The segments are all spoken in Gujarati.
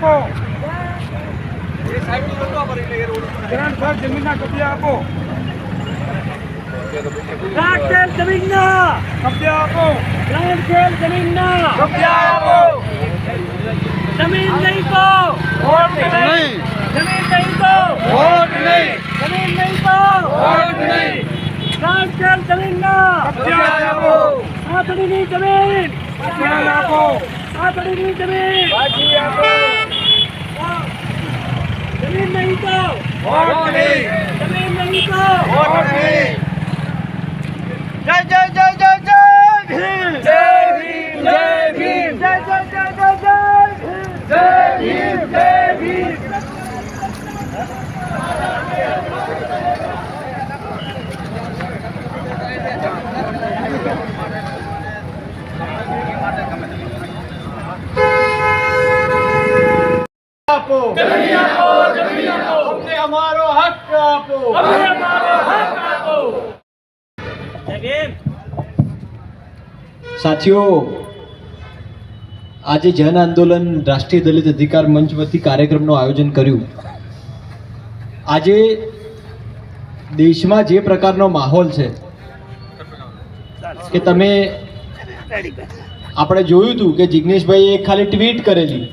જમીનના કબજો આપો ગ્રાન્ટ સર જમીનના કબજા આપો રાખેલ જમીનના કબજા આપો રાખેલ જમીનના કબજા આપો જમીન નહીં તો વોટ નહીં જમીન નહીં તો વોટ નહીં જમીન નહીં તો વોટ નહીં રાખેલ જમીનના કબજા આપો આંતડીની જમીન કબજા આપો આંતડીની જમીન પાછી આપો नहीं तो वोट नहीं जमीन नहीं तो वोट नहीं जय जय जय जय जय भीम जय भीम जय भीम जय जय जय जय जय भीम जय भीम जय भीम Geniapo! Geniapo! અમારો હક આપો. અમને અમારો હક આપો. સાથીઓ આજે જન આંદોલન રાષ્ટ્રીય દલિત અધિકાર મંચ વતી કાર્યક્રમનું આયોજન કર્યું. આજે દેશમાં જે પ્રકારનો માહોલ છે કે તમે આપણે જોયું હતું કે જિગ્નેશભાઈએ ખાલી ટ્વીટ કરેલી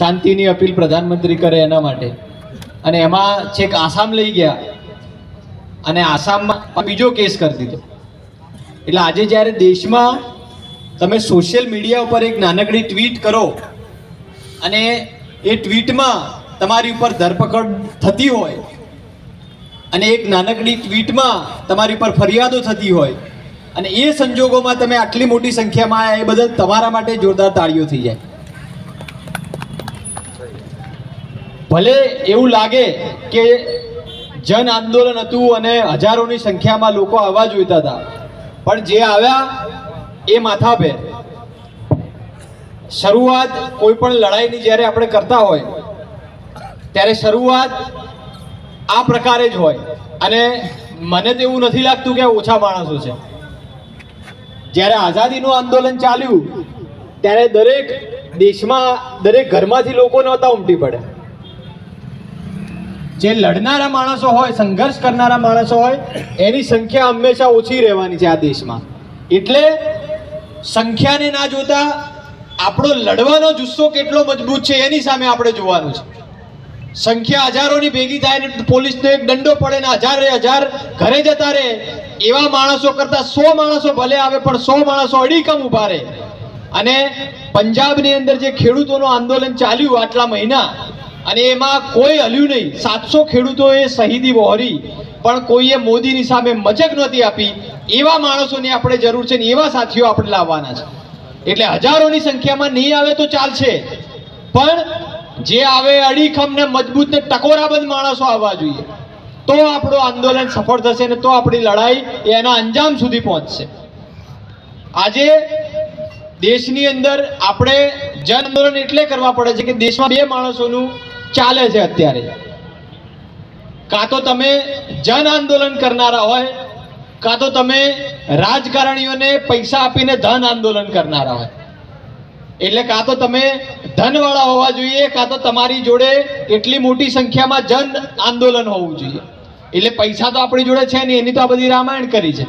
શાંતિની અપીલ પ્રધાનમંત્રી કરે એના માટે. અને એમાં છેક આસામ લઈ ગયા. અને આસામમાં બીજો કેસ કરી દીધો. એટલે આજે જ્યારે દેશમાં તમે સોશિયલ મીડિયા ઉપર એક નાનકડી ટ્વીટ કરો, અને એ ટ્વીટમાં તમારી ઉપર ધરપકડ થતી હોય, અને એક નાનકડી ટ્વીટમાં તમારી ઉપર ફરિયાદો થતી હોય, અને એ સંજોગોમાં તમે આટલી મોટી સંખ્યામાં એ બદલ તમારા માટે જોરદાર તાળીઓ થઈ જાય. ભલે એવું લાગે કે જન આંદોલન હતું અને હજારોની સંખ્યામાં લોકો આવવા જોઈતા હતા, પણ જે આવ્યા એ માથાભેર શરૂઆત કોઈ પણ લડાઈની જ્યારે આપણે કરતા હોય, ત્યારે શરૂઆત આ પ્રકારે જ હોય. અને મને તો એવું નથી લાગતું કે ઓછા માણસો છે. જ્યારે આઝાદીનું આંદોલન ચાલ્યું, ત્યારે દરેક દેશમાં, દરેક ઘરમાંથી લોકો નહોતા ઉમટી પડે જે લડનારા માણસો હોય, સંઘર્ષ કરનારા માણસો હોય, એની સંખ્યા હંમેશા ઓછી રહેવાની છે આ દેશમાં. એટલે સંખ્યાને ના જોતા આપણો લડવાનો જુસ્સો કેટલો મજબૂત છે એની સામે આપણે જોવાનું છે. સંખ્યા હજારોની ભેગી થાય ને પોલીસને એક દંડો પડે ને હજાર હજાર ઘરે જતા રહે, એવા માણસો કરતા સો માણસો ભલે આવે પણ સો માણસો અડીકમ ઊભા રહે. અને પંજાબની અંદર જે ખેડૂતોનું આંદોલન ચાલ્યું આટલા મહિના અને એમાં કોઈ હલ્યું નહીં. સાતસો ખેડૂતોએ શહીદી વહોરી, પણ કોઈએ મોદીની સામે મજક નહોતી આપી. એવા માણસોની આપણે જરૂર છે ને એવા સાથીઓ આપણે લાવવાના છે. એટલે હજારોની સંખ્યામાં નહીં આવે તો ચાલશે. પણ જે આવે અડીખમ ને મજબૂત ને ટકોરાબંધ માણસો આવવા જોઈએ. તો આપણું આંદોલન સફળ થશે ને તો આપણી લડાઈ એના અંજામ સુધી પહોંચશે. આજે દેશની અંદર આપણે જન આંદોલન એટલે કરવા પડે છે કે દેશમાં બે માણસોનું ચાલે છે અત્યારે. કાં તો તમે જન આંદોલન કરનારા હોય, કાં તો તમે રાજકારણીઓને પૈસા આપીને ધન આંદોલન કરનારા હોય. એટલે કાં તો તમે ધનવાળા હોવા જોઈએ, કાં તો તમારી જોડે એટલી મોટી સંખ્યામાં જન આંદોલન હોવું જોઈએ. એટલે પૈસા તો આપણી જોડે છે નહીં, એની તો આ બધી રામાયણ કરી છે.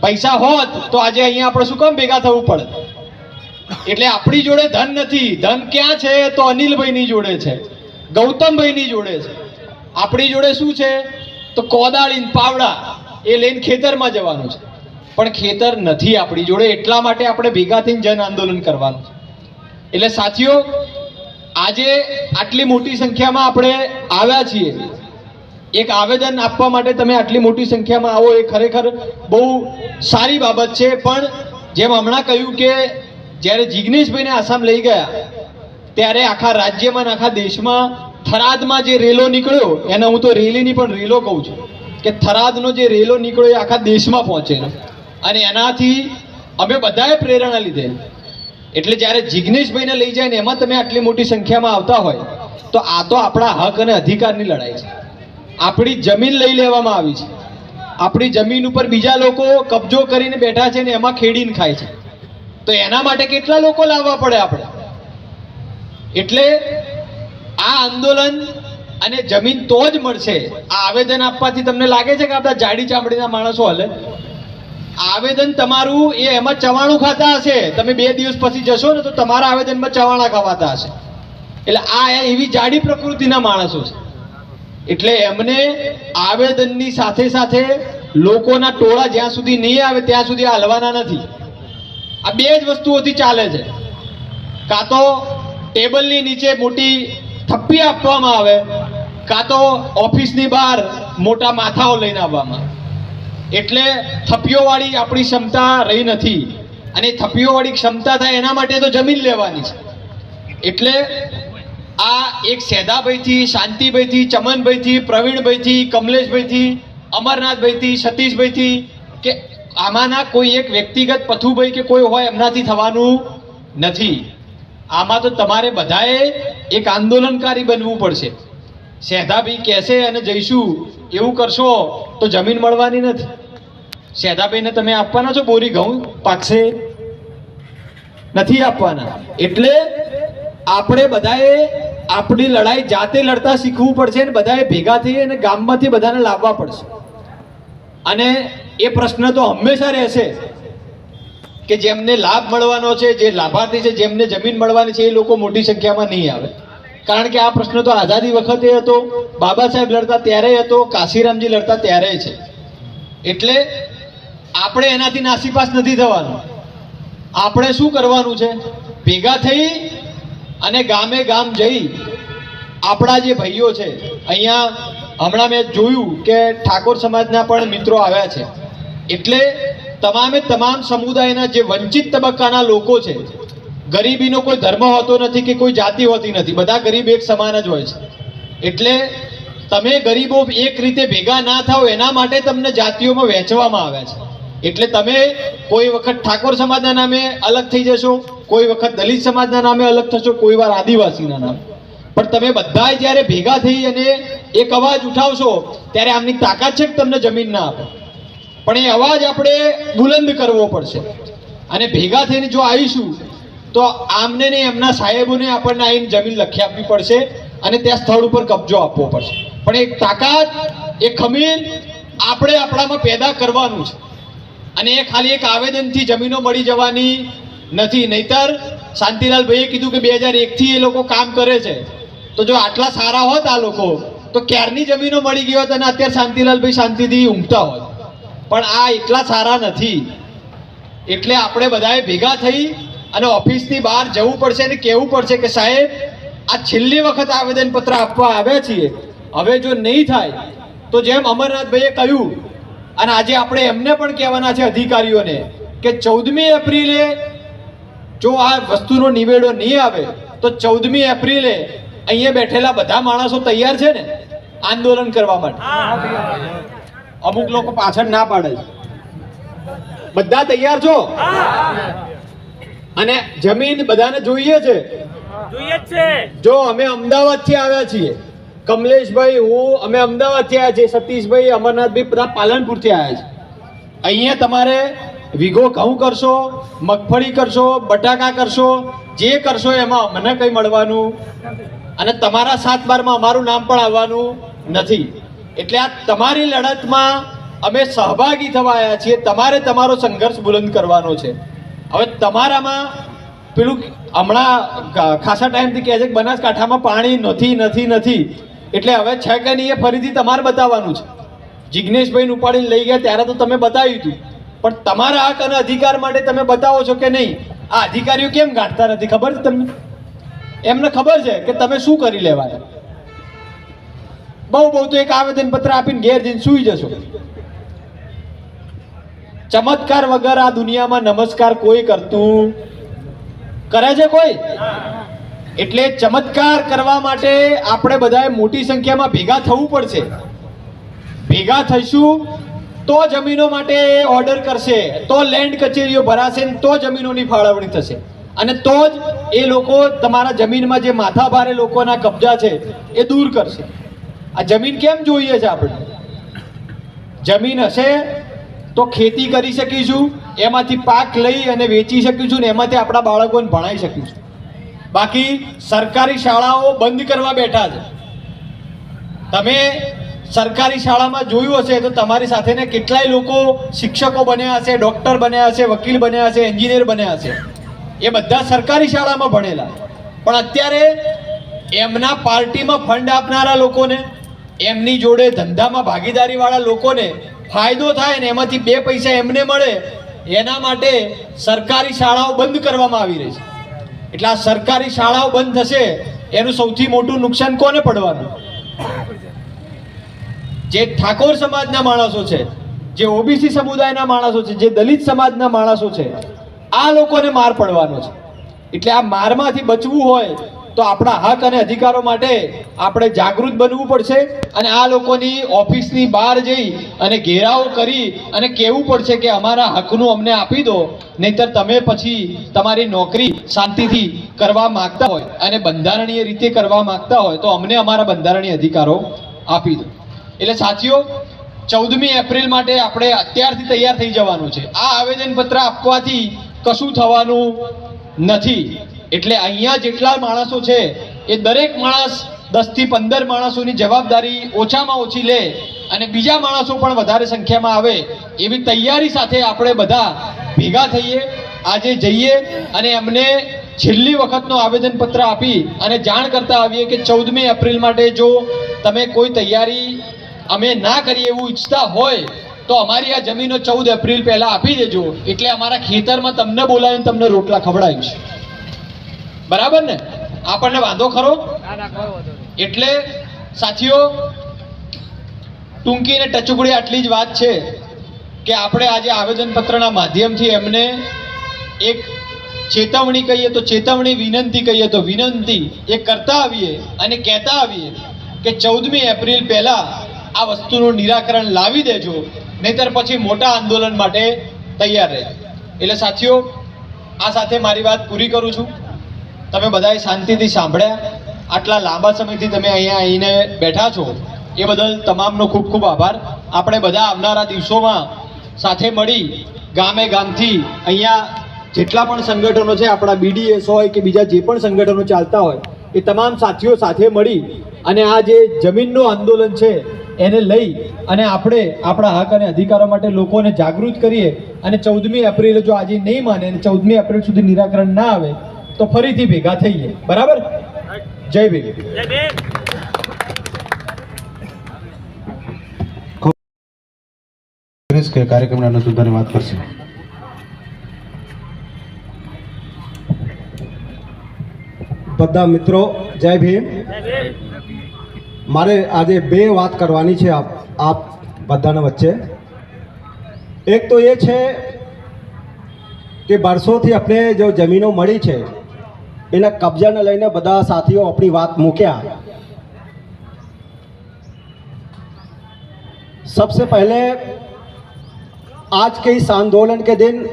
પૈસા હોત તો આજે અહીંયા આપણે શું કામ ભેગા થવું પડે? એટલે આપણી જોડે ધન નથી. ધન ક્યાં છે તો અનિલભાઈની જોડે છે. ગૌતમભાઈની જોડે છે. આપણી જોડે શું છે? તો કોદાળી પાવડા. એ લઈને ખેતરમાં જવાનું છે. પણ ખેતર નથી આપણી જોડે. એટલા માટે આપણે ભેગા થઈને જન આંદોલન કરવાનું છે. એટલે સાથીઓ, આજે આટલી મોટી સંખ્યામાં આપણે આવ્યા છીએ. એક આવેદન આપવા માટે તમે આટલી મોટી સંખ્યામાં આવો એ ખરેખર બહુ સારી બાબત છે. પણ જેમ હમણાં કહ્યું કે જ્યારે જિગ્નેશભાઈને આસામ લઈ ગયા, ત્યારે આખા રાજ્યમાં આખા દેશમાં થરાદમાં જે રેલો નીકળ્યો, એને હું તો રેલીની પણ રેલો કહું છું કે થરાદનો જે રેલો નીકળ્યો એ આખા દેશમાં પહોંચે અને એનાથી અમે બધાએ પ્રેરણા લીધે એટલે જ્યારે જિગ્નેશભાઈને લઈ જાય ને એમાં તમે આટલી મોટી સંખ્યામાં આવતા હોય, તો આ તો આપણા હક અને અધિકારની લડાઈ છે. આપણી જમીન લઈ લેવામાં આવી છે. આપણી જમીન ઉપર બીજા લોકો કબજો કરીને બેઠા છે ને એમાં ખેડીને ખાય છે. તો એના માટે કેટલા લોકો લાવવા પડે આપણે? એટલે આ આંદોલન અને જમીન તો જ મળશે. આ આવેદન આપવાથી તમને લાગે છે કે આ બધા જાડી ચામડીના માણસો હલે? આવેદન તમારું એ એમાં ચવાણું ખાતા હશે. તમે બે દિવસ પછી જશો ને તો તમારા આવેદનમાં ચવાણા ખાવાતા હશે. એટલે આ એવી જાડી પ્રકૃતિના માણસો છે. એટલે એમને આવેદનની સાથે સાથે લોકોના ટોળા જ્યાં સુધી નહીં આવે ત્યાં સુધી આ હલવાના નથી. આ બે જ વસ્તુઓથી ચાલે છે. કાં તો ટેબલની નીચે મોટી થપ્પી આપવામાં આવે, કાં તો ઓફિસની બહાર મોટા માથાઓ લઈને આવવામાં આવે. એટલે થપ્પીઓવાળી આપણી ક્ષમતા રહી નથી. અને થપ્પીઓવાળી ક્ષમતા થાય એના માટે તો જમીન લેવાની છે. એટલે આ એક સેદાભાઈથી, શાંતિભાઈથી, ચમનભાઈથી, પ્રવીણભાઈથી, કમલેશભાઈથી, અમરનાથભાઈથી, સતીશભાઈથી કે આમાંના કોઈ એક વ્યક્તિગત પથુભાઈ કે કોઈ હોય એમનાથી થવાનું નથી. આમાં તો તમારે બધાએ એક આંદોલનકારી બનવું પડશે. સેધાભાઈ કહેશે અને જઈશું, એવું કરશો તો જમીન મળવાની નથી. સેધાભાઈને તમે આપવાના છો? બોરી ઘઉં પાકશે? નથી આપવાના. એટલે આપણે બધાએ આપણી લડાઈ જાતે લડતા શીખવું પડશે અને બધાએ ભેગા થઈ અને ગામમાંથી બધાને લાવવા પડશે. અને એ પ્રશ્ન તો હંમેશા રહેશે કે જેમને લાભ મળવાનો છે, જે લાભાર્થી છે, જેમને જમીન મળવાની છે, એ લોકો મોટી સંખ્યામાં નહીં આવે. કારણ કે આ પ્રશ્ન તો આઝાદી વખતે હતો, બાબા સાહેબ લડતા ત્યારે હતો, કાશીરામજી લડતા ત્યારે છે. એટલે આપણે એનાથી નાસીપાસ નથી થવાનું. આપણે શું કરવાનું છે? ભેગા થઈ અને ગામે ગામ જઈ આપણા જે ભાઈઓ છે, અહીંયા હમણાં મેં જોયું કે ઠાકોર સમાજના પણ મિત્રો આવ્યા છે. એટલે તમામે તમામ સમુદાયના જે વંચિત તબક્કાના લોકો છે, ગરીબીનો કોઈ ધર્મ હોતો નથી કે કોઈ જાતિ હોતી નથી, બધા ગરીબ એક સમાન જ હોય છે. એટલે તમે ગરીબો એક રીતે ભેગા ના થાઓ એના માટે તમને જાતિઓમાં વહેંચવામાં આવ્યા છે. એટલે તમે કોઈ વખત ઠાકોર સમાજના નામે અલગ થઈ જશો, કોઈ વખત દલિત સમાજના નામે અલગ થશો, કોઈ વાર આદિવાસીના નામે. પણ તમે બધા જ્યારે ભેગા થઈ અને એક અવાજ ઉઠાવશો, ત્યારે આમની તાકાત છે કે તમને જમીન ના આપે. પણ એ અવાજ આપણે બુલંદ કરવો પડશે. અને ભેગા થઈને જો આવીશું, તો આમને ને એમના સાહેબોને આપણને આવીને જમીન લખી આપવી પડશે અને ત્યાં સ્થળ ઉપર કબજો આપવો પડશે. પણ એક તાકાત એ ખમીર આપણે આપણામાં પેદા કરવાનું છે. અને એ ખાલી એક આવેદનથી જમીનો મળી જવાની નથી. નહીતર શાંતિલાલ ભાઈએ કીધું કે બે હજાર એકથી એ લોકો કામ કરે છે. તો જો આટલા સારા હોત આ લોકો, તો ક્યારની જમીનો મળી ગઈ હોત અને અત્યારે શાંતિલાલભાઈ શાંતિથી ઊંઘતા હોત? પણ આ એટલા સારા નથી. એટલે આપણે બધાએ ભેગા થઈ અને ઓફિસની બહાર જવું પડશે અને કહેવું પડશે કે સાહેબ, આ છેલ્લી વખત આવેદનપત્ર આપવા આવ્યા છીએ. હવે જો નહીં થાય, તો જેમ અમરનાથભાઈએ કહ્યું, અને આજે આપણે એમને પણ કહેવાના છે અધિકારીઓને, કે ચૌદમી એપ્રિલે જો આ વસ્તુનો નિવેડો નહીં આવે, તો ચૌદમી એપ્રિલે અહીંયા બેઠેલા બધા માણસો તૈયાર છે ને આંદોલન કરવા માટે. અમુક લોકો પાછળ ના પાડે છે. બધા તૈયાર છો? અને જમીન બધાને જોઈએ છે? જોઈએ છે. જો અમે અમદાવાદથી આવ્યા છીએ કમલેશભાઈ હું અમે અમદાવાદથી આવ્યા છીએ સતીશભાઈ અમરનાથભાઈ બધા પાલનપુરથી આવ્યા છે. અહીંયા તમારે વીઘો ઘઉં કરશો મગફળી કરશો બટાકા કરશો જે કરશો એમાં મને કંઈ મળવાનું અને તમારા સાત બારમાં અમારું નામ પણ આવવાનું નથી. એટલે આ તમારી લડતમાં અમે સહભાગી થવા આવ્યા છીએ. તમારે તમારો સંઘર્ષ બુલંદ કરવાનો છે. હવે તમારામાં પેલું હમણાં ખાસા ટાઈમથી કહે છે કે બનાસકાંઠામાં પાણી નથી નથી નથી. એટલે હવે છે કે નહીં એ ફરીથી તમારે બતાવવાનું છે. જિજ્ઞેશભાઈને ઉપાડીને લઈ ગયા ત્યારે તો તમે બતાવ્યું હતું. પણ તમારા હક અને અધિકાર માટે તમે બતાવો છો કે નહીં? આ અધિકારીઓ કેમ ગાંઠતા નથી? ખબર છે તમને? એમને ખબર છે કે તમે શું કરી લેવાય બહુ બહુ તો એક આવેદન પત્ર આપીને ઘેર જઈને સૂઈ જશો. ચમત્કાર વગર આ દુનિયામાં નમસ્કાર કોઈ કરતું કરે છે કોઈ? એટલે ચમત્કાર કરવા માટે આપણે બધાએ મોટી સંખ્યામાં ભેગા થવું પડશે. ભેગા થઈશું તો જમીનો માટે ઓર્ડર કરશે, તો લેન્ડ કચેરીઓ ભરાશે તો જમીનોની ફાળવણી થશે. અને તો જ એ લોકો તમારા જમીનમાં જે માથાભારે લોકોના કબજા છે, એ દૂર કરશે. આ જમીન કેમ જોઈએ છે આપણે? જમીન હશે તો ખેતી કરી શકીશું, એમાંથી પાક લઈ અને વેચી શકીશું ને એમાંથી આપણા બાળકોને ભણાવી શકીશું. બાકી સરકારી શાળાઓ બંધ કરવા બેઠા છે. તમે સરકારી શાળામાં જોયું હશે તો તમારી સાથે ને કેટલાય લોકો શિક્ષકો બન્યા હશે, ડૉક્ટર બન્યા હશે, વકીલ બન્યા હશે, એન્જિનિયર બન્યા હશે. એ બધા સરકારી શાળામાં ભણેલા. પણ અત્યારે એમના પાર્ટીમાં ફંડ આપનારા લોકોને, એમની જોડે ધંધામાં ભાગીદારીવાળા લોકોને ફાયદો થાય ને એમાંથી બે પૈસા એમને મળે, એના માટે સરકારી શાળાઓ બંધ કરવામાં આવી રહી છે. એટલે સરકારી શાળાઓ બંધ થશે, એનું સૌથી મોટું નુકસાન કોને પડવાનું? જે ઠાકોર સમાજના માણસો છે, જે ઓબીસી સમુદાયના માણસો છે, જે દલિત સમાજના માણસો છે આ લોકોને માર પડવાનો છે. એટલે આ મારમાંથી બચવું હોય તો આપણા હક અને અધિકારો માટે આપણે જાગૃત બનવું પડશે અને આ લોકોની ઓફિસની બહાર જઈ અને ઘેરાવો કરી અને કહેવું પડશે કે અમારા હકનું અમને આપી દો, નહીતર તમે પછી તમારી નોકરી શાંતિથી કરવા માગતા હોય અને બંધારણીય રીતે કરવા માંગતા હોય તો અમને અમારા બંધારણીય અધિકારો આપી દો. એટલે સાથીઓ, ચૌદમી એપ્રિલ માટે આપણે અત્યારથી તૈયાર થઈ જવાનું છે. આ આવેદનપત્ર આપવાથી કશું થવાનું નથી. એટલે અહીંયા જેટલા માણસો છે, એ દરેક માણસ દસથી પંદર માણસોની જવાબદારી ઓછામાં ઓછી લે અને બીજા માણસો પણ વધારે સંખ્યામાં આવે એવી તૈયારી સાથે આપણે બધા ભેગા થઈએ, આજે જઈએ અને એમને છેલ્લી વખતનો આવેદનપત્ર આપી અને જાણ કરતા આવીએ કે ચૌદમી એપ્રિલ માટે જો તમે કોઈ તૈયારી અમે ના કરીએ એવું ઈચ્છતા હોય તો અમારી આ જમીનો ચૌદ એપ્રિલ પહેલા આપી દેજો. એટલે અમારા ખેતરમાં તમને બોલાવીને તમને રોટલા ખવડાવીશ. બરાબર ને? આપણને વાંધો ખરો? એટલે સાથીઓ ટૂંકી અને ટચુકડી આટલી જ વાત છે કે આપણે આજે આવેદનપત્રના માધ્યમથી એમને એક ચેતવણી કહીએ તો ચેતવણી વિનંતી કહીએ તો વિનંતી એ કરતા આવીએ અને કહેતા આવીએ કે ચૌદમી એપ્રિલ પહેલાં આ વસ્તુનું નિરાકરણ લાવી દેજો. નહીતર પછી મોટા આંદોલન માટે તૈયાર રહેજો એટલે સાથીઓ, આ સાથે મારી વાત પૂરી કરું છું. તમે બધાએ શાંતિથી સાંભળ્યા. આટલા લાંબા સમયથી તમે અહીંયા આવીને બેઠા છો, એ બદલ તમામનો ખૂબ ખૂબ આભાર. આપણે બધા આવનારા દિવસોમાં સાથે મળી ગામે ગામથી અહીંયા જેટલા પણ સંગઠનો છે, આપણા બીડીએસ હોય કે બીજા જે પણ સંગઠનો ચાલતા હોય, એ તમામ સાથીઓ સાથે મળી અને આ જે જમીનનું આંદોલન છે એને લઈ અને આપણે આપણા હક અને અધિકારો માટે લોકોને જાગૃત કરીએ અને ચૌદમી એપ્રિલે જો આજે નહીં માને અને ચૌદમી એપ્રિલ સુધી નિરાકરણ ના આવે તો ફરીથી ભેગા થઈએ. બરાબર? જય ભીમ. કાર્યક્રમના અનુસંધાને વાત કરશે. બધા મિત્રો જય ભીમ. મારે આજે બે વાત કરવાની છે આપ આપ બધાના વચ્ચે એક તો એ છે કે વર્ષોથી આપણે જો જમીનો મળી છે એના કબજાને લઈને બધા સાથીઓ આપણી વાત મૂક્યા सबसे पहले आज के इस आंदोलन के दिन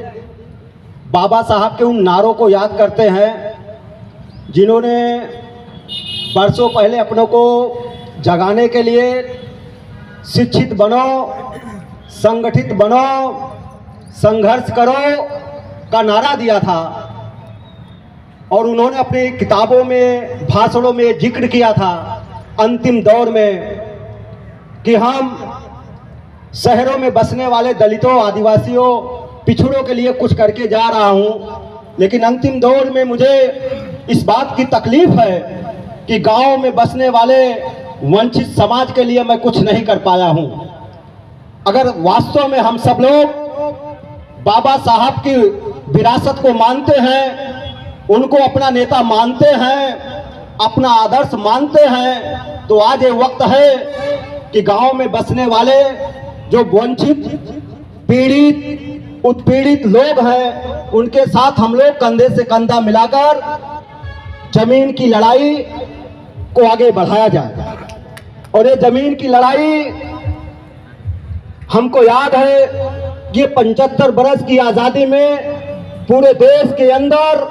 बाबा साहब के उन नारों को याद करते हैं जिन्होंने बरसों पहले अपनों को जगाने के लिए शिक्षित बनो, संगठित बनो, संघर्ष करो का नारा दिया था। और उन्होंने अपनी किताबों में, भाषणों में ज़िक्र किया था अंतिम दौर में कि हम शहरों में बसने वाले दलितों, आदिवासियों, पिछड़ों के लिए कुछ करके जा रहा हूँ। लेकिन अंतिम दौर में मुझे इस बात की तकलीफ़ है कि गाँव में बसने वाले वंचित समाज के लिए मैं कुछ नहीं कर पाया हूँ। अगर वास्तव में हम सब लोग बाबा साहब की विरासत को मानते हैं, उनको अपना नेता मानते हैं, अपना आदर्श मानते हैं तो आज ये वक्त है कि गाँव में बसने वाले जो वंचित, पीड़ित, उत्पीड़ित लोग हैं, उनके साथ हम लोग कंधे से कंधा मिलाकर ज़मीन की लड़ाई को आगे बढ़ाया जाए। और ये ज़मीन की लड़ाई हमको याद है ये पंचहत्तर बरस की आज़ादी में पूरे देश के अंदर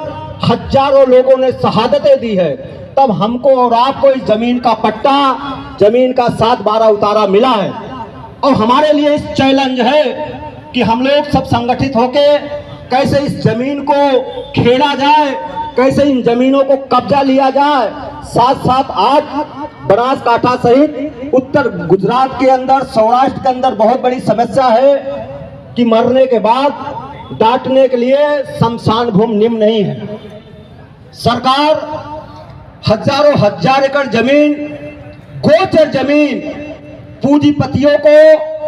हज़ारों लोगों ने शहादतें दी है। तब हमको और आपको इस ज़मीन का पट्टा, ज़मीन का सात बारह उतारा मिला है। और हमारे लिए इस चैलेंज है कि हम लोग सब संगठित होके कैसे इस ज़मीन को खेड़ा जाए, कैसे इन जमीनों को कब्जा लिया जाए। साथ साथ आज बनासकाठा सहित उत्तर गुजरात के अंदर, सौराष्ट्र के अंदर बहुत बड़ी समस्या है कि मरने के बाद डांटने के लिए शमशान भूमि निम्न नहीं है। सरकार हज़ारों हज़ार एकड़ ज़मीन, गोचर ज़मीन पूंजीपतियों को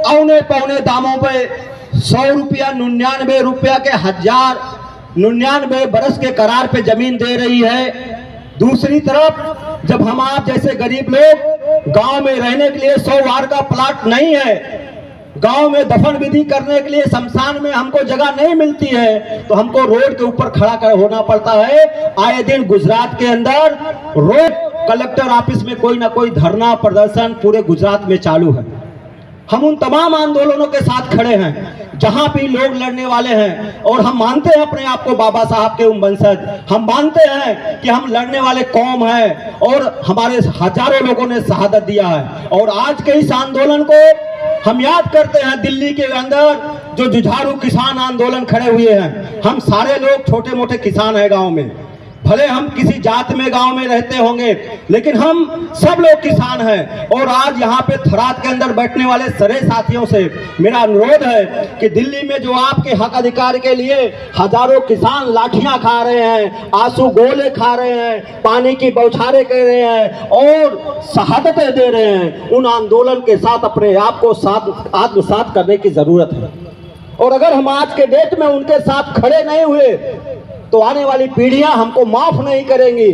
औने पौने दामों पे सौ रुपया निन्यानवे रुपया के हज़ार निन्यानवे बरस के करार पे ज़मीन दे रही है। दूसरी तरफ़, जब हम आप जैसे गरीब लोग गाँव में रहने के लिए सौ वार का प्लाट नहीं है, गाँव में दफन विधि करने के लिए शमशान में हमको जगह नहीं मिलती है तो हमको रोड के ऊपर खड़ा कर होना पड़ता है। आए दिन गुजरात के अंदर रोड कलेक्टर ऑफ़िस में कोई ना कोई धरना प्रदर्शन पूरे गुजरात में चालू है। हम उन तमाम आंदोलनों के साथ खड़े हैं। जहाँ भी लोग लड़ने वाले हैं। और हम मानते हैं अपने आप को बाबा साहब के उम वंशज हम मानते हैं कि हम लड़ने वाले कौम है और हमारे हज़ारों लोगों ने शहादत दिया है। और आज के इस आंदोलन को हम याद करते हैं दिल्ली के अंदर जो जुझारू किसान आंदोलन खड़े हुए हैं। हम सारे लोग छोटे मोटे किसान है गाँव में। भले हम किसी जात में, गाँव में रहते होंगे, लेकिन हम सब लोग किसान हैं। और आज यहाँ पे थराद के अंदर बैठने वाले सारे साथियों से मेरा अनुरोध है कि दिल्ली में जो आपके हक अधिकार के लिए हज़ारों किसान लाठियाँ खा रहे हैं, आँसू गोले खा रहे हैं, पानी की बौछारे कर रहे हैं, और शहादतें दे रहे हैं, उन आंदोलन के साथ अपने आप को साथ, आत्मसात करने की ज़रूरत है। और अगर हम आज के डेट में उनके साथ खड़े नहीं हुए तो आने वाली पीढ़ियाँ हमको माफ़ नहीं करेंगी।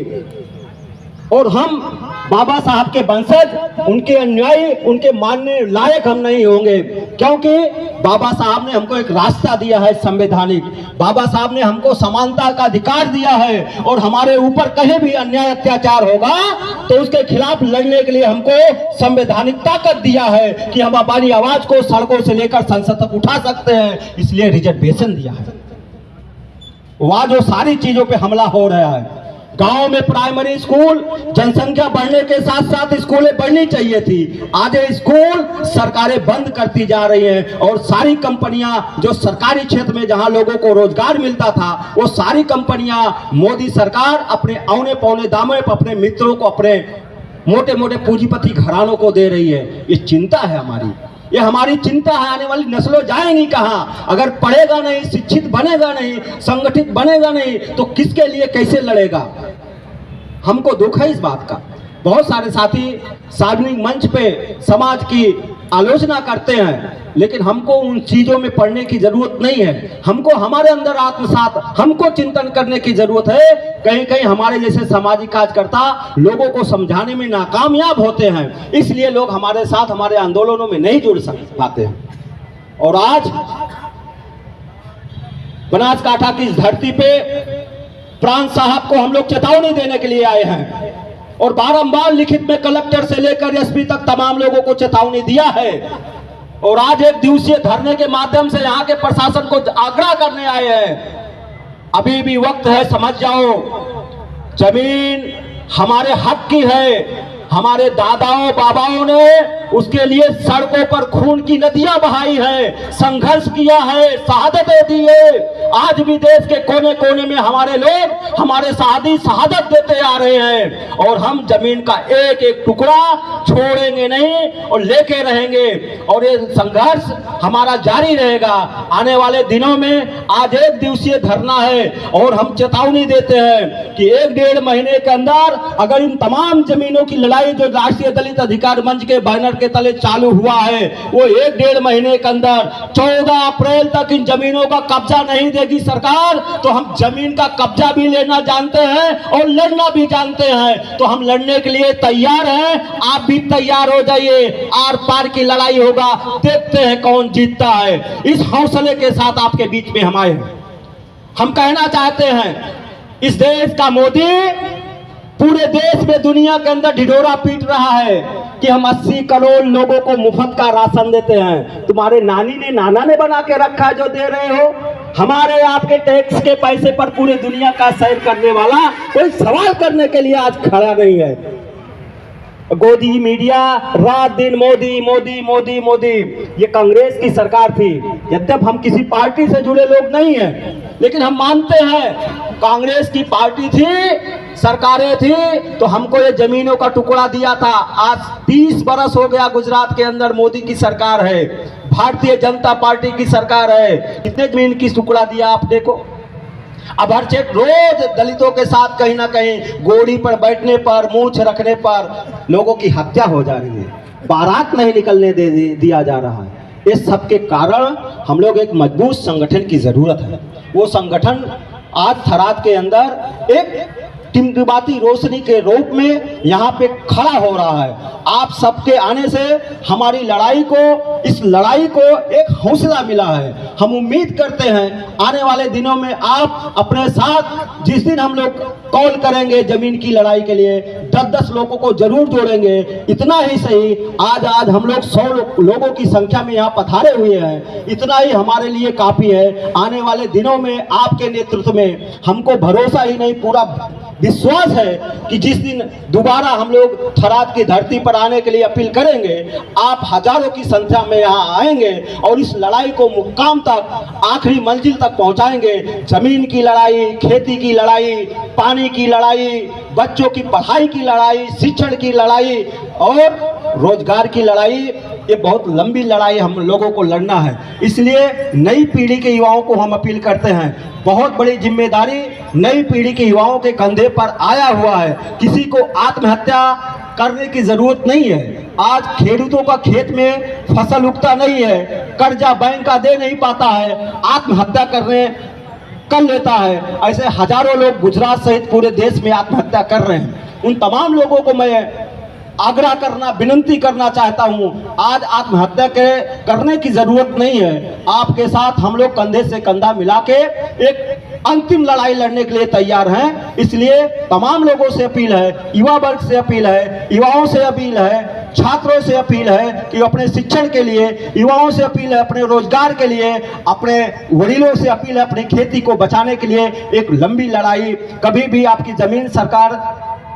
और हम बाबा साहब के वंशज, उनके अन्यायी, उनके मानने लायक हम नहीं होंगे, क्योंकि बाबा साहब ने हमको एक रास्ता दिया है संवैधानिक। बाबा साहब ने हमको समानता का अधिकार दिया है, और हमारे ऊपर कहीं भी अन्याय अत्याचार होगा तो उसके खिलाफ लड़ने के लिए हमको संवैधानिक ताकत दिया है कि हम अपनी आवाज़ को सड़कों से लेकर संसद तक उठा सकते हैं, इसलिए रिजर्वेशन दिया है। वहाँ जो सारी चीज़ों पे हमला हो रहा है। गाँव में प्राइमरी स्कूल जनसंख्या बढ़ने के साथ साथ स्कूलें बढ़नी चाहिए थी। आज स्कूल सरकारें बंद करती जा रही हैं और सारी कंपनियाँ जो सरकारी क्षेत्र में जहाँ लोगों को रोज़गार मिलता था, वो सारी कंपनियाँ मोदी सरकार अपने औने पौने दामों पर अपने मित्रों को अपने मोटे मोटे पूंजीपति घरानों को दे रही है। ये चिंता है हमारी। ये हमारी चिंता है, आने वाली नस्लों जाएँगी कहाँ? अगर पढ़ेगा नहीं, शिक्षित बनेगा नहीं, संगठित बनेगा नहीं तो किसके लिए कैसे लड़ेगा? हमको दुख है इस बात का। बहुत सारे साथी सार्वजनिक मंच पे समाज की आलोचना करते हैं, लेकिन हमको उन चीज़ों में पढ़ने की ज़रूरत नहीं है। हमको हमारे अंदर आत्मसात, हमको चिंतन करने की ज़रूरत है। कहीं कहीं हमारे जैसे सामाजिक कार्यकर्ता लोगों को समझाने में नाकामयाब होते हैं, इसलिए लोग हमारे साथ हमारे आंदोलनों में नहीं जुड़ सक, पाते हैं। और आज बनासकाठा की धरती पे प्राण साहब को हम लोग चेतावनी देने के लिए आए हैं। और बारंबार लिखित में कलेक्टर से लेकर एसपी तक तमाम लोगों को चेतावनी दिया है। और आज एक दिवसीय धरने के माध्यम से यहाँ के प्रशासन को आग्रह करने आए हैं। अभी भी वक्त है, समझ जाओ। ज़मीन हमारे हक की है। हमारे दादाओं, बाबाओं ने उसके लिए सड़कों पर खून की नदियाँ बहाई है, संघर्ष किया है, शहादतें दी है। आज भी देश के कोने कोने में हमारे लोग हमारे शादी शहादत देते आ रहे हैं और हम ज़मीन का एक एक टुकड़ा छोड़ेंगे नहीं और लेके रहेंगे और ये संघर्ष हमारा जारी रहेगा। आने वाले दिनों में आज एक दिवसीय धरना है और हम चेतावनी देते हैं कि एक डेढ़ महीने के अंदर अगर इन तमाम जमीनों की लड़ाई जो राष्ट्रीय दलित अधिकार मंच के बैनर के तले चालू हुआ है। वो एक डेढ़ महीने के अंदर चौदह अप्रैल तक इन जमीनों का कब्जा नहीं देगी सरकार। तो हम ज़मीन का कब्जा भी लेना जानते हैं और लड़ना भी जानते हैं। तो हम लड़ने के लिए तैयार हैं। आप भी तैयार हो जाइए। आर पार की लड़ाई होगा। देखते हैं कौन जीतता है। इस हौसले के साथ आपके बीच में हम आए हम कहना चाहते हैं, इस देश का मोदी पूरे देश में दुनिया के अंदर ढिढोरा पीट रहा है। कि हम 80 करोड़ लोगों को मुफ़्त का राशन देते हैं। तुम्हारे नानी ने नाना ने बना के रखा है जो दे रहे हो। हमारे आपके टैक्स के पैसे पर पूरी दुनिया का सैर करने वाला कोई सवाल करने के लिए आज खड़ा नहीं है। गोदी मीडिया, रात दिन मोदी मोदी मोदी मोदी। ये कांग्रेस की सरकार थी। यद्यप हम किसी पार्टी से जुड़े लोग नहीं हैं, लेकिन हम मानते हैं, कांग्रेस की पार्टी थी, सरकारें थी तो हमको ये जमीनों का टुकड़ा दिया था। आज 30 बरस हो गया गुजरात के अंदर मोदी की सरकार है। भारतीय जनता पार्टी की सरकार है। कितने ज़मीन की टुकड़ा दिया आप देखो। अब हर चेक रोज दलितों के साथ कहीं ना कहीं गोड़ी पर बैठने पर मूछ रखने पर लोगों की हत्या हो जा रही है। बारात नहीं निकलने दे, दिया जा रहा है। इस सब के कारण हम लोग एक मज़बूत संगठन की ज़रूरत है। वो संगठन आज थराद के अंदर एक टिमटिमाती रोशनी के रूप में यहाँ पे खड़ा हो रहा है। आप सबके आने से हमारी लड़ाई को, इस लड़ाई को एक हौसला मिला है। हम उम्मीद करते हैं, आने वाले दिनों में आप अपने साथ जिस दिन हम लोग कॉल करेंगे ज़मीन की लड़ाई के लिए दस दस लोगों को ज़रूर जोड़ेंगे। इतना ही सही आज आज हम लोग सौ लोगों की संख्या में यहाँ पथारे हुए हैं। इतना ही हमारे लिए काफ़ी है। आने वाले दिनों में आपके नेतृत्व में हमको भरोसा ही नहीं, पूरा विश्वास है कि जिस दिन दोबारा हम लोग थराद की धरती पर आने के लिए अपील करेंगे, आप हज़ारों की संख्या में यहाँ आएँगे और इस लड़ाई को मुकाम तक, आखिरी मंजिल तक पहुँचाएँगे। ज़मीन की लड़ाई, खेती की लड़ाई, पानी की लड़ाई, बच्चों की पढ़ाई की लड़ाई, शिक्षण की लड़ाई और रोज़गार की लड़ाई ये बहुत लंबी लड़ाई हम लोगों को लड़ना है। इसलिए नई पीढ़ी के युवाओं को हम अपील करते हैं, बहुत बड़ी ज़िम्मेदारी नई पीढ़ी के युवाओं के कंधे पर आया हुआ है। किसी को आत्महत्या करने की ज़रूरत नहीं है। आज खेडूतों का खेत में फ़सल उगता नहीं है, कर्जा बैंक का दे नहीं पाता है, आत्महत्या करने कर लेता है। ऐसे हज़ारों लोग गुजरात सहित पूरे देश में आत्महत्या कर रहे हैं। उन तमाम लोगों को मैं आग्रह करना, विनंती करना चाहता हूँ। आज आत्महत्या के, करने की ज़रूरत नहीं है। आपके साथ हम लोग कंधे से कंधा मिला के एक अंतिम लड़ाई लड़ने के लिए तैयार हैं। इसलिए तमाम लोगों से अपील है, युवा वर्ग से अपील है, युवाओं से अपील है, छात्रों से अपील है कि अपने शिक्षण के लिए, युवाओं से अपील है अपने रोज़गार के लिए, अपने वरीलों से अपील है अपनी खेती को बचाने के लिए एक लंबी लड़ाई। कभी भी आपकी ज़मीन सरकार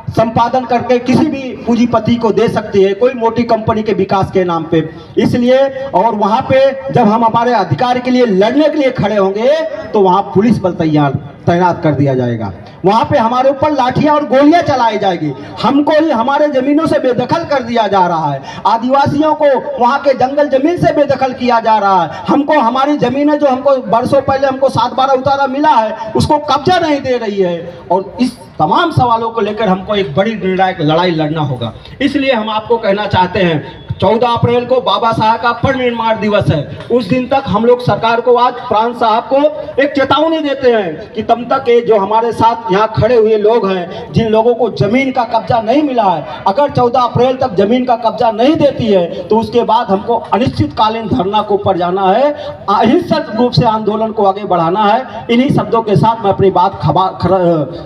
संपादन करके किसी भी पूंजीपति को दे सकती है, कोई मोटी कंपनी के विकास के नाम पे। इसलिए, और वहाँ पे जब हम हमारे अधिकार के लिए लड़ने के लिए खड़े होंगे तो वहाँ पुलिस बल तैयार, तैनात कर दिया जाएगा। वहाँ पे हमारे ऊपर लाठियाँ और गोलियाँ चलाई जाएगी। हमको ही हमारे जमीनों से बेदखल कर दिया जा रहा है। आदिवासियों को वहाँ के जंगल ज़मीन से बेदखल किया जा रहा है। हमको हमारी जमीनें जो हमको, बरसों पहले हमको सात बारह उतारा मिला है, उसको कब्जा नहीं दे रही है। और इस तमाम सवालों को लेकर हमको एक बड़ी निर्णायक लड़ाई लड़ना होगा। इसलिए हम आपको कहना चाहते हैं, चौदह अप्रैल को बाबा साहब का परिनिर्माण दिवस है। उस दिन तक हम लोग सरकार को, आज प्रांत साहब को एक चेतावनी देते हैं कि तब तक ये जो हमारे साथ यहाँ खड़े हुए लोग हैं, जिन लोगों को ज़मीन का कब्जा नहीं मिला है, अगर चौदह अप्रैल तक ज़मीन का कब्जा नहीं देती है तो उसके बाद हमको अनिश्चितकालीन धरना को ऊपर जाना है, अहिंसक रूप से आंदोलन को आगे बढ़ाना है। इन्हीं शब्दों के साथ मैं अपनी बात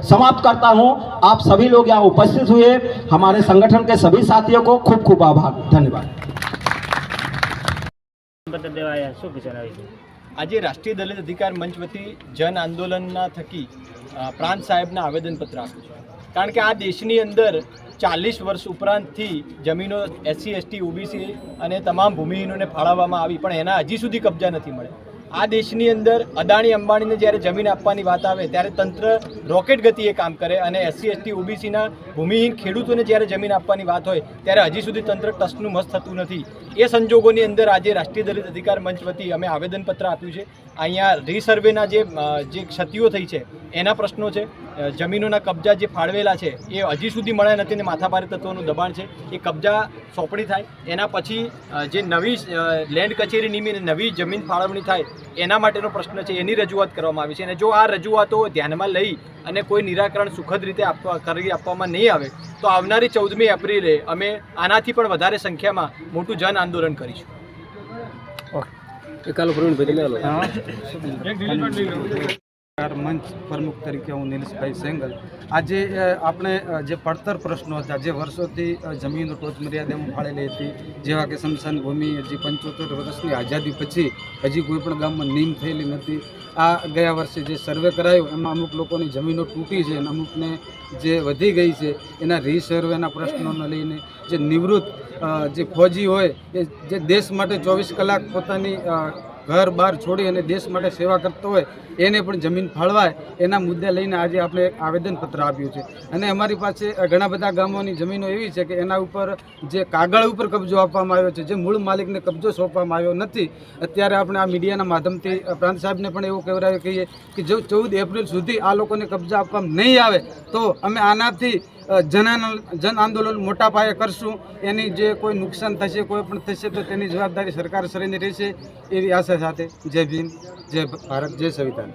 समाप्त करता हूँ आप सभी लोग यहाँ उपस्थित हुए हमारे संगठन के सभी साथियों को खूब खूब आभार धन्यवाद પત્ર દેવા આવ્યા શું જણાવીશું આજે રાષ્ટ્રીય દલિત અધિકાર મંચ વતી જન આંદોલનના થકી અ, પ્રાંત સાહેબના આવેદનપત્ર આપ્યું છે કારણ કે આ દેશની અંદર ચાલીસ વર્ષ ઉપરાંતથી જમીનો એસસી એસટી ઓબીસી અને તમામ ભૂમિહીનોને ફાળવવામાં આવી પણ એના હજી સુધી કબજા નથી મળે આ દેશની અંદર અદાણી, અંબાણીને જ્યારે જમીન આપવાની વાત આવે, ત્યારે તંત્ર રોકેટ ગતિએ કામ કરે અને એસસી, એસટી, ઓબીસીના ભૂમિહીન ખેડૂતોને જ્યારે જમીન આપવાની વાત હોય, ત્યારે હજી સુધી તંત્ર ટસનું મસ્ત થતું નથી. એ સંજોગોની અંદર આજે રાષ્ટ્રીય દલિત અધિકાર મંચ વતી અમે આવેદનપત્ર આપ્યું છે. અહીંયા રીસર્વેના જે જે ક્ષતિઓ થઈ છે, એના પ્રશ્નો છે. જમીનોના કબજા જે ફાળવેલા છે, એ હજી સુધી મળ્યા નથી અને માથાભારે તત્વોનું દબાણ છે. એ કબજા સોંપણી થાય, એના પછી જે નવી લેન્ડ કચેરી નિમીને નવી જમીન ફાળવણી થાય, એના માટેનો પ્રશ્ન છે. એની રજૂઆત કરવામાં આવી છે. અને જો આ રજૂઆતો ધ્યાનમાં લઈ અને કોઈ નિરાકરણ સુખદ રીતે આપવા, કરી આપવામાં નહીં આવે, તો આવનારી ચૌદમી એપ્રિલે અમે આનાથી પણ વધારે સંખ્યામાં મોટું જન આંદોલન કરીશું. સરકાર મંચ પ્રમુખ તરીકે હું નિલેશભાઈ સેંગલ. આજે આપણે જે પડતર પ્રશ્નો હતા જે વર્ષોથી જમીનો ટોચ મર્યાદામાં ફાળેલી હતી જેવા કે સ્મશાન ભૂમિ હજી પંચોતેર વર્ષની આઝાદી પછી હજી કોઈ પણ ગામમાં નીમ થયેલી નથી. આ ગયા વર્ષે જે સર્વે કરાયો એમાં અમુક લોકોની જમીનો તૂટી છે અને અમુકને જે વધી ગઈ છે એના રીસર્વેના પ્રશ્નોને લઈને જે નિવૃત્ત જે ફોજી હોય, એ જે દેશ માટે ચોવીસ કલાક પોતાની ઘર બહાર છોડી અને દેશ માટે સેવા કરતો હોય, એને પણ જમીન ફાળવાય, એના મુદ્દે લઈને આજે આપણે એક આવેદનપત્ર આપ્યું છે. અને અમારી પાસે ઘણા બધા ગામોની જમીનો એવી છે કે એના ઉપર જે કાગળ ઉપર કબજો આપવામાં આવ્યો છે, જે મૂળ માલિકને કબજો સોંપવામાં આવ્યો નથી. અત્યારે આપણે આ મીડિયાના માધ્યમથી પ્રાંત સાહેબને પણ એવું કહેવાય કહીએ કે જો ચૌદ એપ્રિલ સુધી આ લોકોને કબજા આપવામાં નહીં આવે, તો અમે આનાથી જન આંદોલન મોટા પાયે કરશું. એની જે કોઈ નુકસાન થશે, કોઈ પણ થશે, તો તેની જવાબદારી સરકાર શ્રેયની રહેશે એવી આશા સાથે. જય ભીમ, જય ભારત, જય સંવિધાન.